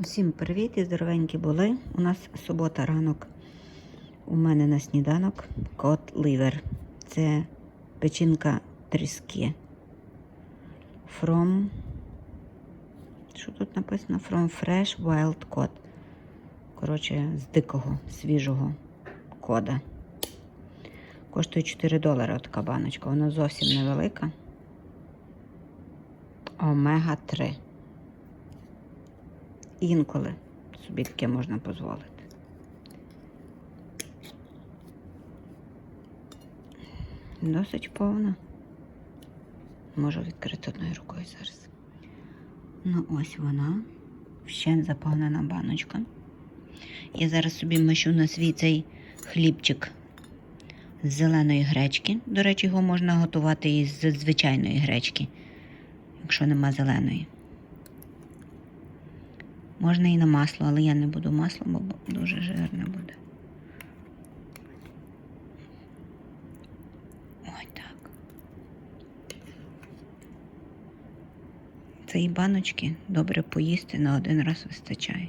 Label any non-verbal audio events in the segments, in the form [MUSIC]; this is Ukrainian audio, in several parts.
Всім привіт і здоровенькі були. У нас субота ранок. У мене на сніданок кот ливер. Це печінка тріски. From. Що тут написано? From Fresh Wild Cod. Коротше, з дикого, свіжого кода. Коштує 4 долари така баночка. Вона зовсім невелика. Омега 3. Інколи собі таке можна дозволити. Досить повна. Можу відкрити одною рукою зараз. Ну, ось вона. Ще заповнена баночка. Я зараз собі мащу на свій цей хлібчик з зеленої гречки. До речі, його можна готувати із звичайної гречки, якщо нема зеленої. Можна і на масло, але я не буду маслом, бо дуже жирне буде. Ой так. Цієї баночки добре поїсти на один раз вистачає.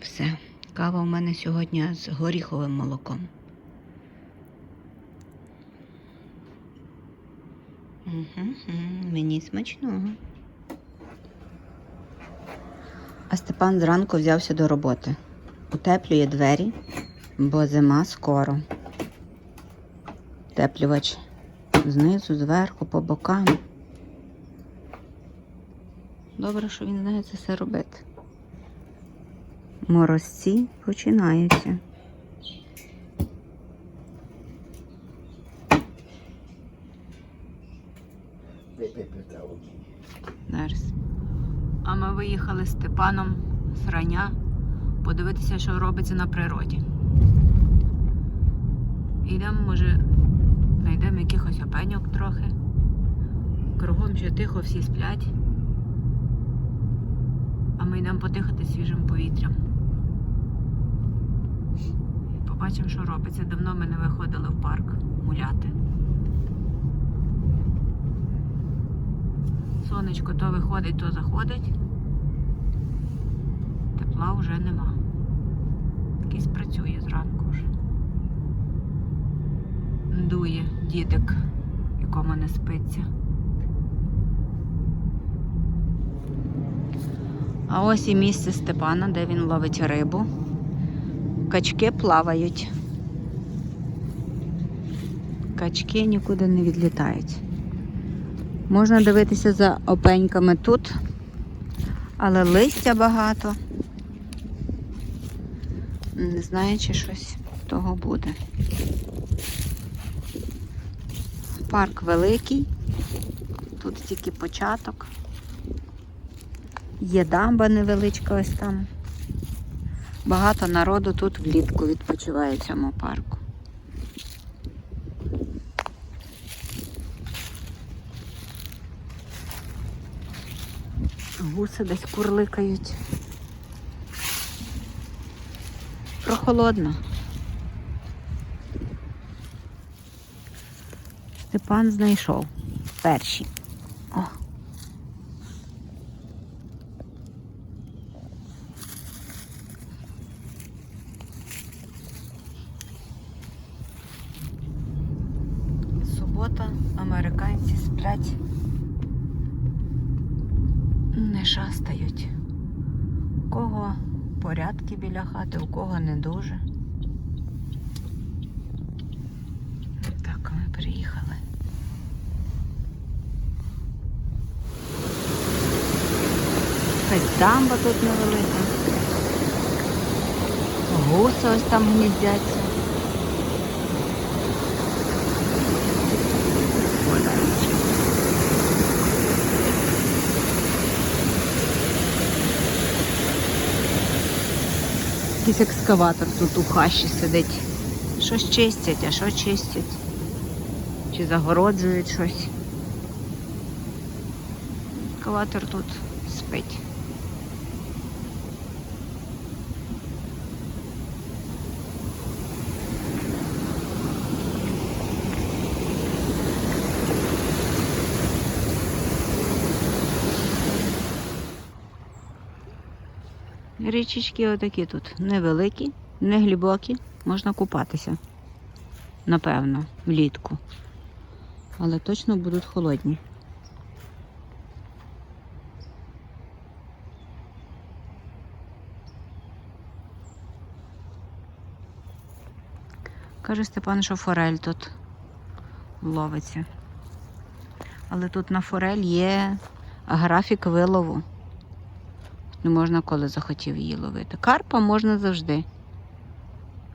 Все. Кава у мене сьогодні з горіховим молоком. Угу, мені смачного. А Степан зранку взявся до роботи. Утеплює двері, бо зима скоро. Теплювач знизу, зверху, по бокам. Добре, що він знає це все робити. Морозці починаються. Зараз. А ми виїхали з Степаном з рання подивитися, що робиться на природі. Йдемо, може, знайдемо якихось опеньок трохи. Кругом ще тихо, всі сплять. А ми йдемо подихати свіжим повітрям. Побачимо, що робиться. Давно ми не виходили в парк гуляти. Сонечко то виходить, то заходить. Вже нема. Якийсь працює зранку вже. Дує дідик, якому не спиться. А ось і місце Степана, де він ловить рибу. Качки плавають. Качки нікуди не відлітають. Можна дивитися за опеньками тут, але листя багато. Не знаю, чи щось того буде. Парк великий, тут тільки початок. Є дамба невеличка ось там. Багато народу тут влітку відпочиває в цьому парку. Гуси десь курликають. Прохолодно. Степан знайшов перші. О. Субота, американці сплять не шастають. Кого порядки біля хати, у кого не дуже. Так, ми приїхали. Якась дамба тут невелика. Гуси ось там гніздяться. Якийсь екскаватор тут у хащі сидить. Щось чистять, а що чистять? Чи загороджують щось? Екскаватор тут спить. Річечки отакі тут невеликі, не глибокі, можна купатися. Напевно, влітку. Але точно будуть холодні. Каже Степан, що форель тут ловиться. Але тут на форель є графік вилову. Не можна коли захотів її ловити. Карпа можна завжди.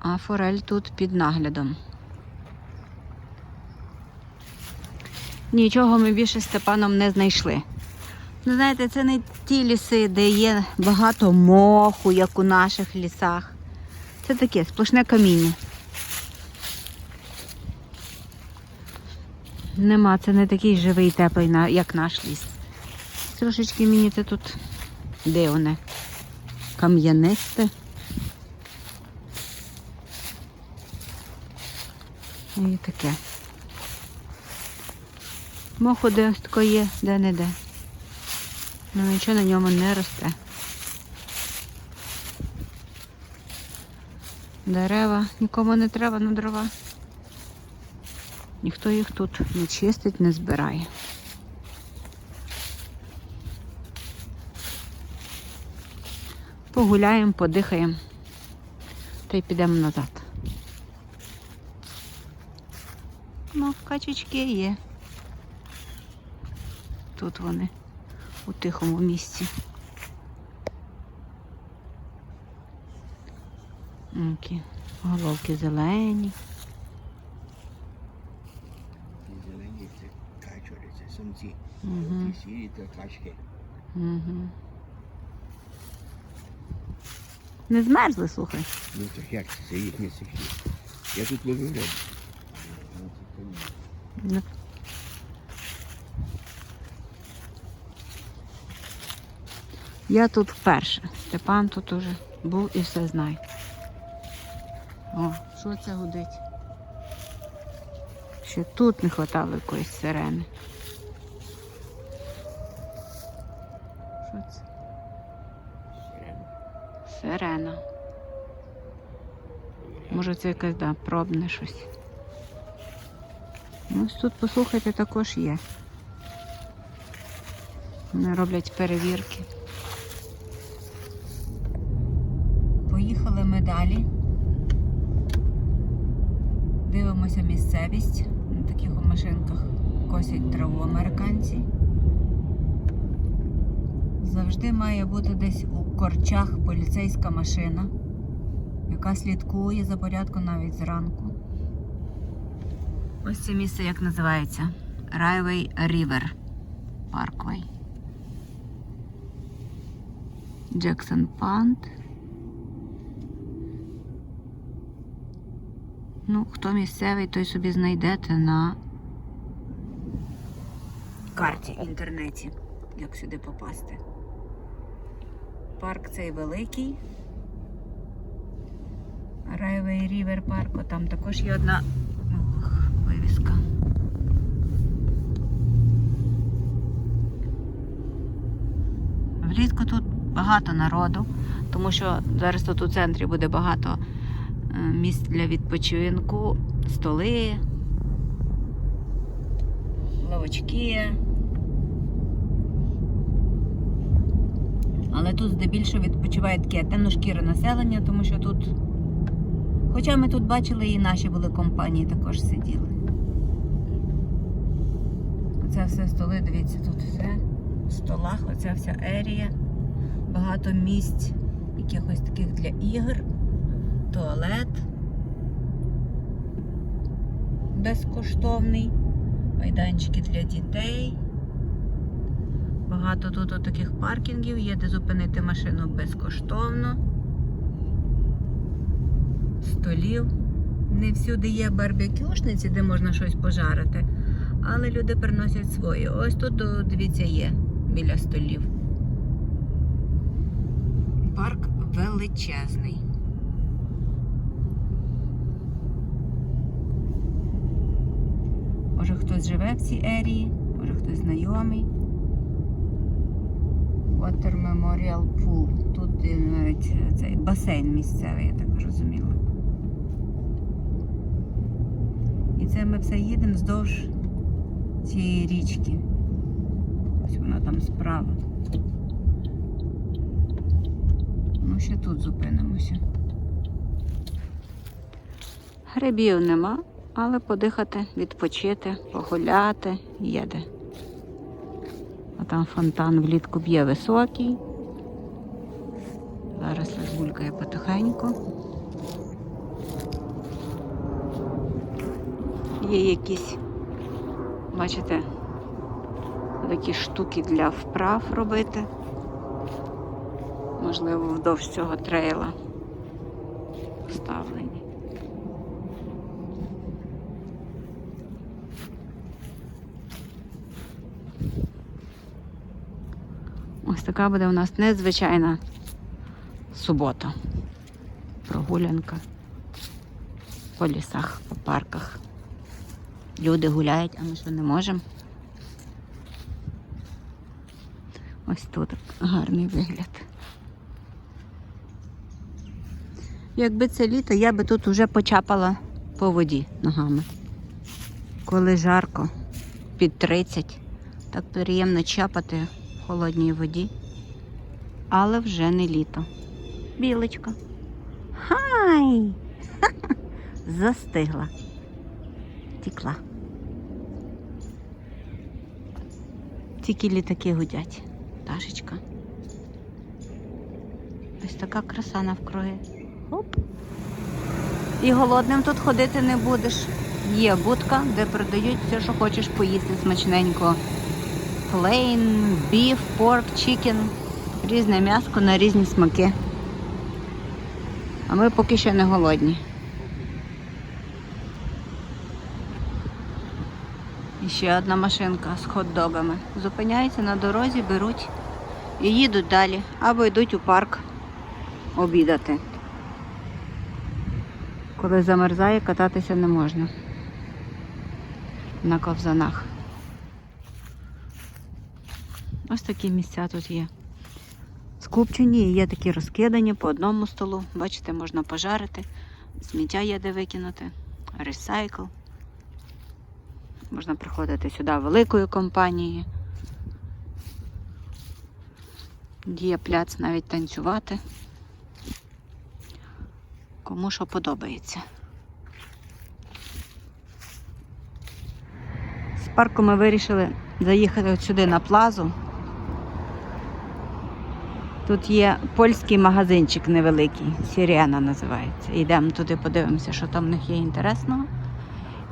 А форель тут під наглядом. Нічого ми більше з Степаном не знайшли. Ну, знаєте, це не ті ліси, де є багато моху, як у наших лісах. Це таке сплошне каміння. Нема, це не такий живий, теплий, як наш ліс. Трошечки мені це тут дивне. Кам'янисте. І таке. Моху де ось тако є, де-не-де. Ну нічого на ньому не росте. Дерева нікому не треба на дрова. Ніхто їх тут не чистить, не збирає. Погуляємо, подихаємо та й підемо назад. Ну, качечки є. Тут вони у тихому місці. Які головки зелені. Зелені це качури, це самці. Угу. Ті сірі це качки. Угу. Не змерзли, слухай. Ну так як це? Їхні сухі. Я тут ловив рибу. Ну. Ну. Я тут вперше. Степан тут уже був і все знає. О, що це гудить? Ще тут не вистачало якоїсь сирени. Що це? Сирена. Сирена. Може це якесь да, пробне щось. Ну, Ось тут, послухайте, також є. Вони роблять перевірки. Поїхали ми далі. Дивимося місцевість. На таких машинках косять траву американці. Завжди має бути десь у корчах поліцейська машина, яка слідкує за порядком навіть зранку. Ось це місце як називається? Райвей River Parkway. Джексон Панд. Ну, хто місцевий, той собі знайдете на карті інтернеті, як сюди попасти. Парк цей великий. Райвей Рівер Парку. Там також є одна ох, вивіска. Влітку тут багато народу, тому що зараз тут у центрі буде багато е, місць для відпочинку, столи, лавочки. Але тут здебільшого відпочиває таке темношкіре населення, тому що тут. Хоча ми тут бачили і наші були компанії також сиділи. Оце все столи, дивіться, тут все. В столах, оця вся ерія. Багато місць, якихось таких для ігор, туалет безкоштовний, майданчики для дітей. Багато тут таких паркінгів є, де зупинити машину безкоштовно. Столів. Не всюди є барбекюшниці, де можна щось пожарити, але люди приносять свої. Ось тут, дивіться, є біля столів. Парк величезний. Може хтось живе в цій ерії, може хтось знайомий. Water Memorial Pool. Тут е, навіть цей басейн місцевий, я так зрозуміла. І це ми все їдемо вздовж цієї річки. Ось вона там справа. Ну, ще тут зупинимося. Грибів нема, але подихати, відпочити, погуляти є де. А там фонтан влітку б'є високий. Зараз розгулькає потихеньку. Є якісь, бачите, такі штуки для вправ робити. Можливо, вдовж цього трейла вставлені. Ось така буде у нас незвичайна субота. Прогулянка по лісах, по парках. Люди гуляють, а ми що не можемо. Ось тут гарний вигляд. Якби це літо, я би тут уже почапала по воді ногами. Коли жарко, під 30, так приємно чапати в холодній воді. Але вже не літо. Білочка. Хай! [LAUGHS] Застигла. Тікла. Тільки літаки гудять. Пташечка. Ось така краса навкруги. Оп. І голодним тут ходити не будеш. Є будка, де продають все, що хочеш поїсти смачненько. Plain, beef, pork, chicken. Різне м'яско на різні смаки. А ми поки що не голодні. І ще одна машинка з хот-догами. Зупиняються на дорозі, беруть і їдуть далі або йдуть у парк обідати. Коли замерзає, кататися не можна. На ковзанах. Ось такі місця тут є. Скупчені, і є такі розкидані по одному столу. Бачите, можна пожарити, сміття є де викинути, ресайкл. Можна приходити сюди великою компанією. Є пляц навіть танцювати. Кому що подобається. З парку ми вирішили заїхати от сюди на плазу. Тут є польський магазинчик невеликий, Сірена називається. Йдемо туди, подивимося, що там в них є інтересного.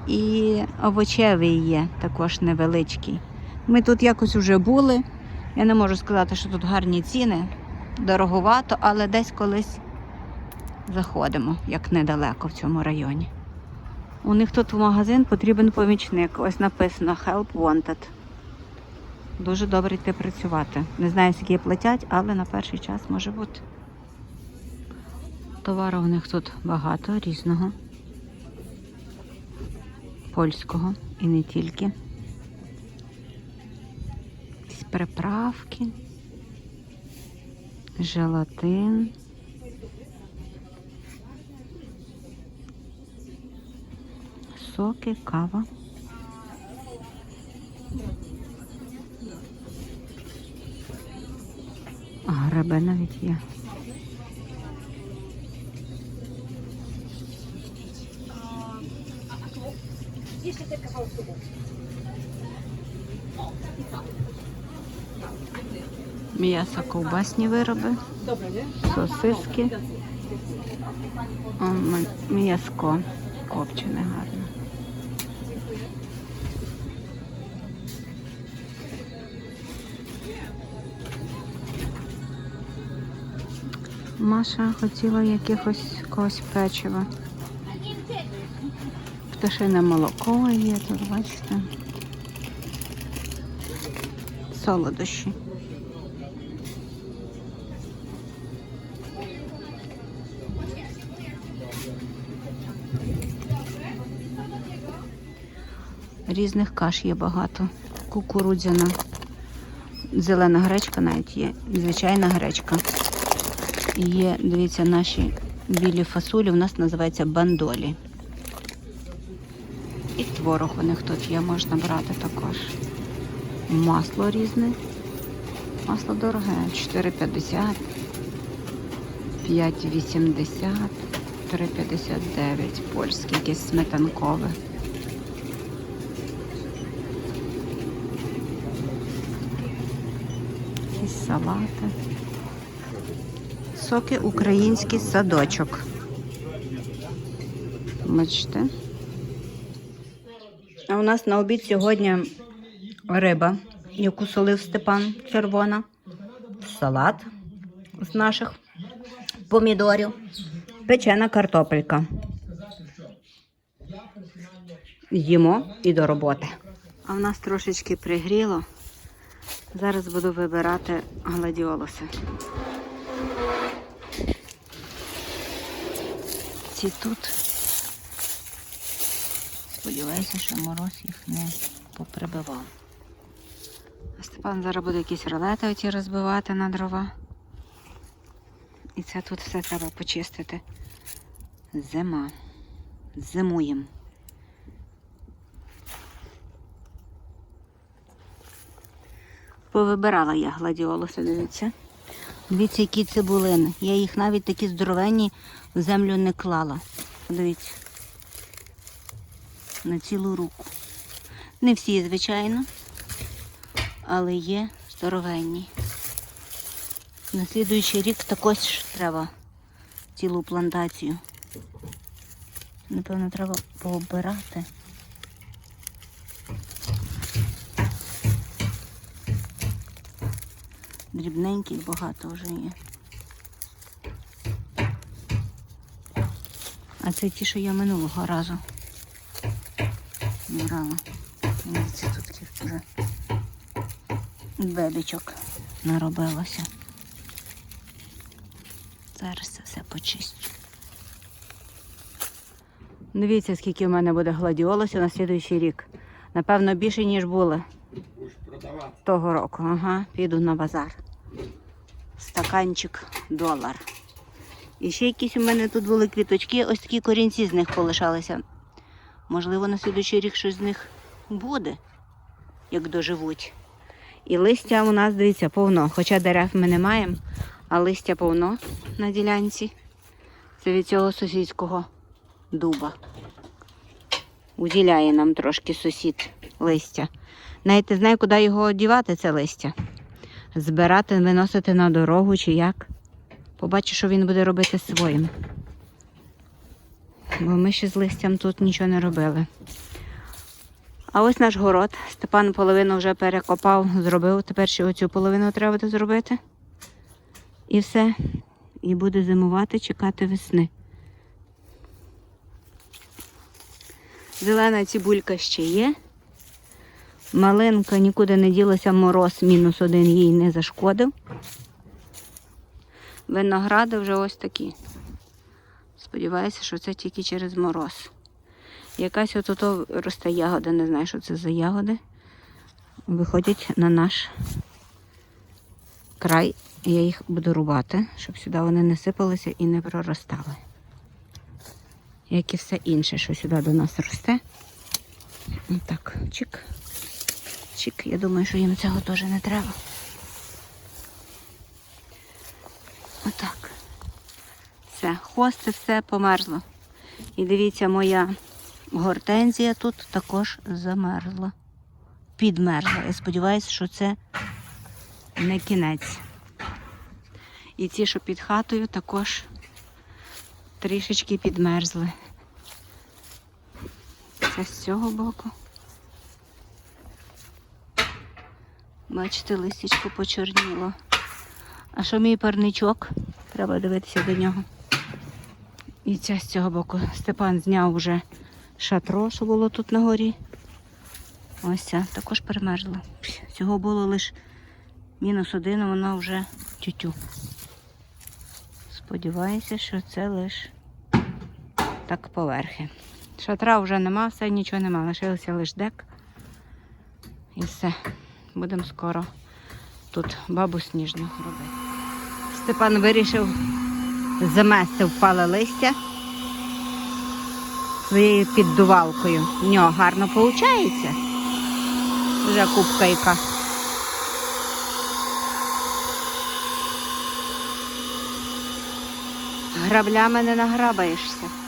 І овочевий є також невеличкий. Ми тут якось вже були. Я не можу сказати, що тут гарні ціни, дороговато, але десь колись заходимо, як недалеко в цьому районі. У них тут в магазин потрібен помічник. Ось написано Help Wanted. Дуже добре йти працювати. Не знаю, скільки платять, але на перший час може бути. Товару в них тут багато різного. Польського і не тільки. Якісь приправки, желатин. Соки, кава. А, гриби навіть є. М'ясо ковбасні вироби, сосиски. М'яско копчене гарне. Маша хотіла якихось когось печива. Пташине молоко є тут, бачите. Солодощі. Різних каш є багато. Кукурудзяна, зелена гречка навіть є, звичайна гречка. Є, дивіться, наші білі фасолі, у нас називається бандолі. І творог у них тут є, можна брати також. Масло різне. Масло дороге, 4,50, 5,80, 3,59, польське, якесь сметанкове. Якісь салати. Соки український садочок. Бачите? А у нас на обід сьогодні риба, яку солив Степан червона, салат з наших помідорів, печена картопелька. Їмо і до роботи. А в нас трошечки пригріло. Зараз буду вибирати гладіолуси. Ці тут. Сподіваюся, що мороз їх не поприбивав. А Степан зараз буде якісь ролети оті розбивати на дрова. І це тут все треба почистити. Зима. Зимуємо. Повибирала я гладіолуси, дивіться. Дивіться, які цибулини. Я їх навіть такі здоровенні в землю не клала. Подивіться. На цілу руку. Не всі, звичайно, але є здоровенні. На слідуючий рік також треба цілу плантацію. Напевно, треба пообирати. Дрібненьких багато вже є. А це ті, що я минулого разу брала. Дивіться, тут вже бебічок наробилося. Зараз це все почищу. Дивіться, скільки в мене буде гладіолусів на слідуючий рік. Напевно, більше, ніж було того року. Ага, піду на базар. Стаканчик долар. І ще якісь у мене тут були квіточки, ось такі корінці з них полишалися. Можливо, на слідуючий рік щось з них буде, як доживуть. І листя у нас, дивіться, повно. Хоча дерев ми не маємо, а листя повно на ділянці. Це від цього сусідського дуба. Уділяє нам трошки сусід листя. Навіть знаю, куди його одівати, це листя. Збирати, виносити на дорогу чи як. Побачу, що він буде робити своїм. Бо ми ще з листям тут нічого не робили. А ось наш город. Степан половину вже перекопав, зробив. Тепер ще оцю половину треба буде зробити. І все. І буде зимувати, чекати весни. Зелена цибулька ще є. Малинка нікуди не ділася, мороз мінус один їй не зашкодив. Виногради вже ось такі. Сподіваюся, що це тільки через мороз. Якась от ото росте ягода, не знаю, що це за ягоди. Виходять на наш край. Я їх буду рубати, щоб сюди вони не сипалися і не проростали. Як і все інше, що сюди до нас росте. Так, чик. Чик. Я думаю, що їм цього теж не треба. Отак. Все, хости, все померзло. І дивіться, моя гортензія тут також замерзла. Підмерзла. Я сподіваюся, що це не кінець. І ці, що під хатою, також трішечки підмерзли. Це з цього боку. Бачите, листячко почорніло. А що мій парничок? Треба дивитися до нього. І ця з цього боку. Степан зняв вже шатро, що було тут на горі. Ось ця також перемерзла. Всього було лише мінус один, а вона вже тютю. Сподіваюся, що це лише так поверхи. Шатра вже нема, все нічого нема. Лишився лише дек. І все. Будемо скоро тут бабу сніжну робити. Степан вирішив замести впале листя своєю піддувалкою. В нього гарно виходить. Вже кубка яка. Граблями не награбаєшся.